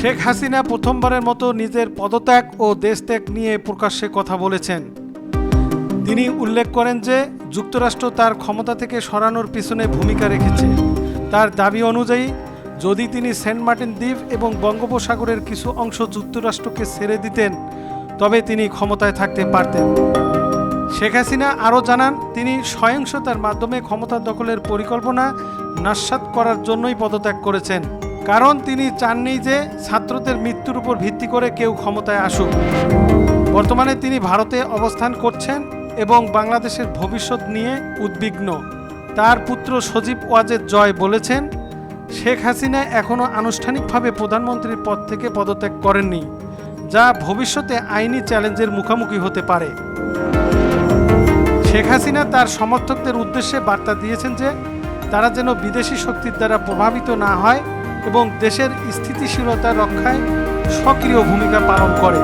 শেখ হাসিনা প্রথমবারের মতো নিজের পদত্যাগ ও দেশত্যাগ নিয়ে প্রকাশ্যে কথা বলেছেন। তিনি উল্লেখ করেন যে, যুক্তরাষ্ট্র তার ক্ষমতা থেকে সরানোর পিছনে ভূমিকা রেখেছে। তার দাবি অনুযায়ী, যদি তিনি সেন্ট মার্টিন দ্বীপ এবং বঙ্গোপসাগরের কিছু অংশ যুক্তরাষ্ট্রকে ছেড়ে দিতেন, তবে তিনি ক্ষমতায় থাকতে পারতেন। শেখ হাসিনা আরও জানান, তিনি সহিংসতার মাধ্যমে ক্ষমতা দখলের পরিকল্পনা নাস্বাত করার জন্যই পদত্যাগ করেছেন। কারণ তিনি চাননি যে ছাত্রদের মৃত্যুর উপর ভিত্তি করে কেউ ক্ষমতায় আসুক। বর্তমানে তিনি ভারতে অবস্থান করছেন এবং বাংলাদেশের ভবিষ্যৎ নিয়ে উদ্বিগ্ন। তার পুত্র সজীব ওয়াজেদ জয় বলেছেন, শেখ হাসিনা এখনও আনুষ্ঠানিকভাবে প্রধানমন্ত্রীর পদ থেকে পদত্যাগ করেননি, যা ভবিষ্যতে আইনি চ্যালেঞ্জের মুখোমুখি হতে পারে। শেখ হাসিনা তার সমর্থকদের উদ্দেশ্যে বার্তা দিয়েছেন যে, তারা যেন বিদেশি শক্তির দ্বারা প্রভাবিত না হয় এবং দেশের স্থিতিশীলতা রক্ষায় সক্রিয় ভূমিকা পালন করে।